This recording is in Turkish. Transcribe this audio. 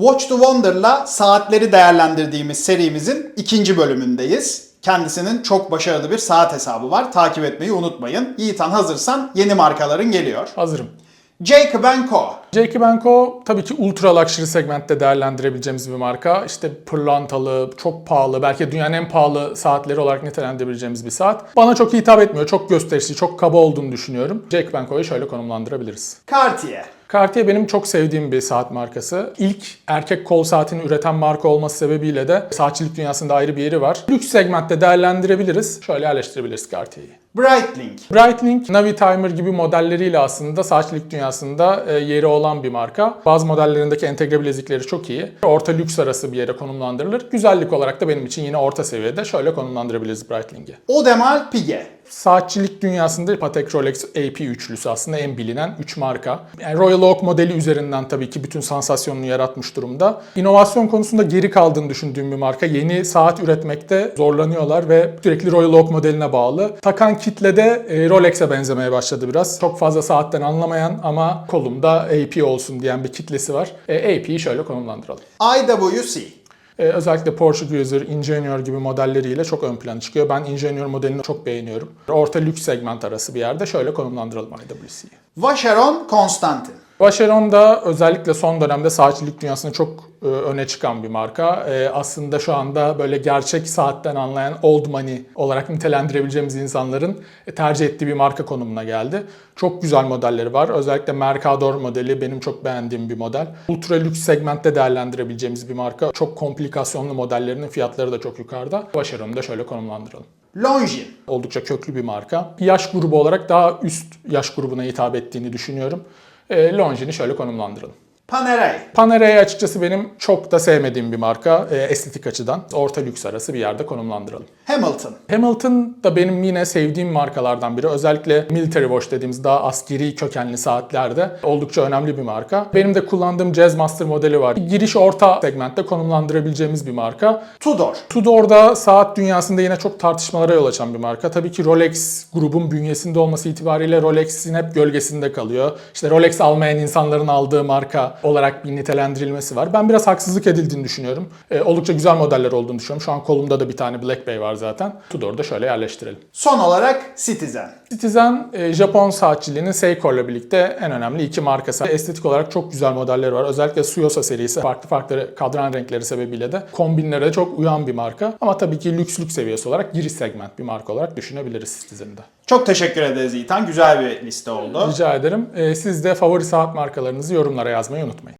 Watch the Wonder'la saatleri değerlendirdiğimiz serimizin ikinci bölümündeyiz. Kendisinin çok başarılı bir saat hesabı var. Takip etmeyi unutmayın. Yiğitan hazırsan yeni markaların geliyor. Hazırım. Jacob Co. J.K. Co tabii ki ultra luxury segmentte değerlendirebileceğimiz bir marka. İşte pırlantalı, çok pahalı, belki dünyanın en pahalı saatleri olarak nitelendirebileceğimiz bir saat. Bana çok hitap etmiyor, çok gösterişli, çok kaba olduğunu düşünüyorum. J.K. Co'yu şöyle konumlandırabiliriz. Cartier. Cartier benim çok sevdiğim bir saat markası. İlk erkek kol saatini üreten marka olması sebebiyle de saatçilik dünyasında ayrı bir yeri var. Lüks segmentte değerlendirebiliriz. Şöyle yerleştirebiliriz Cartier'i. Breitling. Breitling, Navi Timer gibi modelleriyle aslında saatçilik dünyasında e, yeri olan bir marka. Bazı modellerindeki entegre bilezikleri çok iyi. Orta lüks arası bir yere konumlandırılır. Güzellik olarak da benim için yine orta seviyede şöyle konumlandırabiliriz Breitling'i. Audemars Piguet. Saatçilik dünyasında Patek Rolex AP üçlüsü aslında en bilinen 3 marka. Yani Royal Oak modeli üzerinden tabii ki bütün sansasyonunu yaratmış durumda. İnovasyon konusunda geri kaldığını düşündüğüm bir marka. Yeni saat üretmekte zorlanıyorlar ve sürekli Royal Oak modeline bağlı. Takan kitle de e, Rolex'e benzemeye başladı biraz. Çok fazla saatten anlamayan ama kolumda AP olsun diyen bir kitlesi var. E, AP'yi şöyle konumlandıralım. IWC. Ee, özellikle Porsche Cruiser, Ingenieur gibi modelleriyle çok ön plana çıkıyor. Ben Ingenieur modelini çok beğeniyorum. Orta lüks segment arası bir yerde şöyle konumlandıralım IWC'yi. Vacheron Constantin. Vacheron da özellikle son dönemde saatçilik dünyasında çok e, öne çıkan bir marka. E, aslında şu anda böyle gerçek saatten anlayan old money olarak nitelendirebileceğimiz insanların e, tercih ettiği bir marka konumuna geldi. Çok güzel modelleri var. Özellikle Mercador modeli benim çok beğendiğim bir model. Ultra lüks segmentte değerlendirebileceğimiz bir marka. Çok komplikasyonlu modellerinin fiyatları da çok yukarıda. Vacheron'u da şöyle konumlandıralım. Longines. Oldukça köklü bir marka. Yaş grubu olarak daha üst yaş grubuna hitap ettiğini düşünüyorum. E, Longine'i şöyle konumlandıralım. Panerai. Panerai açıkçası benim çok da sevmediğim bir marka e, estetik açıdan. Orta lüks arası bir yerde konumlandıralım. Hamilton. Hamilton da benim yine sevdiğim markalardan biri. Özellikle military watch dediğimiz daha askeri kökenli saatlerde oldukça önemli bir marka. Benim de kullandığım Jazzmaster modeli var. Giriş orta segmentte konumlandırabileceğimiz bir marka. Tudor. Tudor'da saat dünyasında yine çok tartışmalara yol açan bir marka. Tabii ki Rolex grubun bünyesinde olması itibariyle Rolex'in hep gölgesinde kalıyor. İşte Rolex almayan insanların aldığı marka olarak bir nitelendirilmesi var. Ben biraz haksızlık edildiğini düşünüyorum. Ee, oldukça güzel modeller olduğunu düşünüyorum. Şu an kolumda da bir tane Black Bay var zaten. Tudor'u da şöyle yerleştirelim. Son olarak Citizen. Citizen, e, Japon saatçiliğinin Seiko ile birlikte en önemli iki markası. Estetik olarak çok güzel modelleri var. Özellikle Suyosa serisi farklı farklı kadran renkleri sebebiyle de kombinlere çok uyan bir marka. Ama tabii ki lükslük seviyesi olarak giriş segment bir marka olarak düşünebiliriz Citizen'i de. Çok teşekkür ederiz Yiğitan. Güzel bir liste oldu. Rica ederim. E, Siz de favori saat markalarınızı yorumlara yazmayı unutmayın.